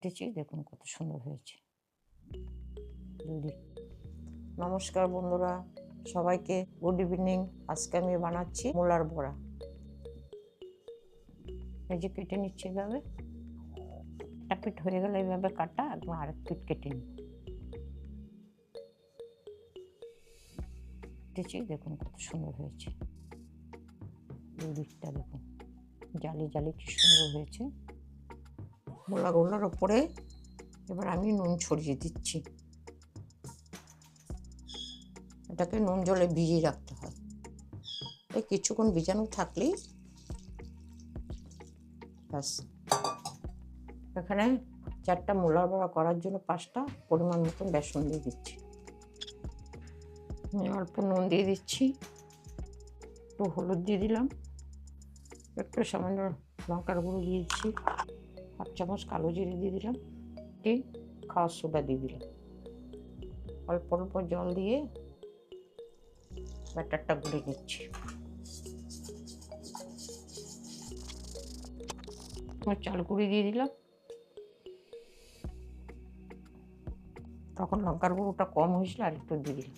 কেটেছি দেখুন কত সুন্দর হয়েছে। নমস্কার বন্ধুরা, সবাইকে গুড ইভিনিং। আজকে আমি বানাচ্ছি মোলার বড়া। এই যে কেটে নিচ্ছি এভাবে। একটা পিঠ হয়ে গেলে এইভাবে কাটা, একদম আরেক পিঠ কেটে নিই। দেখুন কত সুন্দর হয়েছে। দুদিকটা দেখুন। জালি জালি কি সুন্দর হয়েছে। মোলাগুলোর ওপরে এবার আমি নুন ছড়িয়ে দিচ্ছি। এটাকে নুন জলে ভিজিয়ে রাখতে হয়। এই কিছুক্ষণ ভিজানো থাকলেই ব্যাস। এখানে চারটা মোলার বড়া করার জন্য পাঁচটা পরিমাণ মতন বেসন দিয়ে দিচ্ছি। অল্প নুন দিয়ে দিচ্ছি। একটু হলুদ দিয়ে দিলাম। একটু সামান্য লঙ্কার গুঁড়ো দিয়ে দিচ্ছি। হাফ চামচ কালো জিরে দিয়ে দিলাম একটি খাওয়ার সোডা দিয়ে দিলাম। অল্প অল্প জল দিয়ে ব্যাটারটা গুলে নিচ্ছি। চাল গুঁড়ি দিয়ে দিলাম। তখন লঙ্কার গুঁড়োটা কম হয়েছিল আর একটু দিয়ে দিলাম।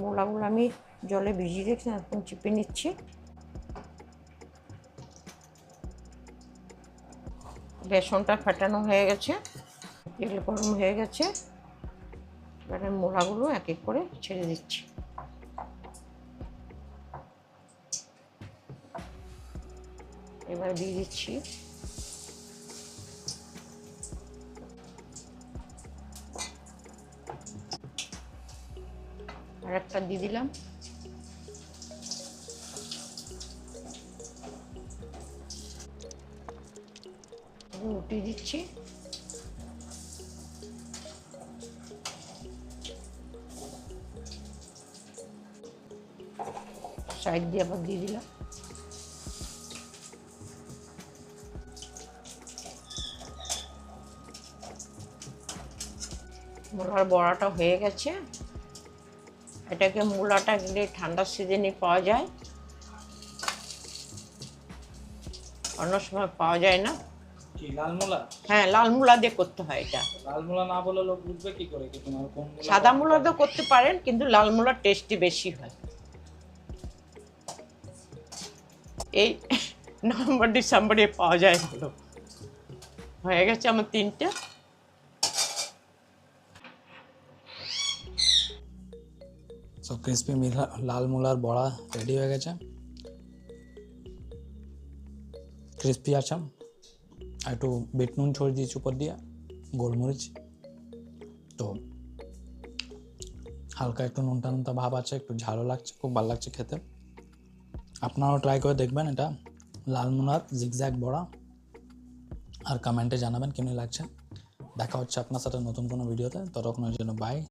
মোলাগুলো আমি জলে ভিজিয়ে রেখে এখন চিপে নিচ্ছি। বেসনটা ফাটানো হয়ে গেছে, তেল গরম হয়ে গেছে। এবারে মোড়াগুলো এক এক করে ছেড়ে দিচ্ছি। এবার দিয়ে দিচ্ছি আর একটা দিয়ে দিলাম। উঠিয়ে দিচ্ছি। সাইড দিয়ে আবার দিয়ে দিলাম। মোলার বড়াটা হয়ে গেছে। এটাকে মূলাটা গেলে ঠান্ডার সিজনে পাওয়া যায়। অন্য সময় পাওয়া যায় না। কি লাল মূলা হ্যাঁ লাল মূলা দিয়ে করতে হয় এটা। লাল মূলা না বলে লোক বুঝবে কি করে কি তোমার কোন মূলা সাদা মূলা তো করতে পারেন কিন্তু লাল মূলার টেস্টি বেশি হয়। এই নভেম্বর ডিসেম্বরে পাওয়া যায় ভালো। হয়ে গেছে আমার তিনটে। সো ক্রিসপি লাল মূলার বড়া রেডি হয়ে গেছে। ক্রিসপি আছে আর একটু বিট নুন ছড়িয়ে দিয়েছি উপর দিয়ে, গোলমরিচ। তো হালকা একটু নুনটা নুনটা ভাব আছে, একটু ঝালও লাগছে, খুব ভালো লাগছে খেতে। আপনারাও ট্রাই করে দেখবেন এটা, লাল মুনার জিগজ্যাগ বড়া। আর কমেন্টে জানাবেন কেমন লাগছে। দেখা হচ্ছে আপনার সাথে নতুন কোনো ভিডিওতে ততক্ষণের জন্য বাই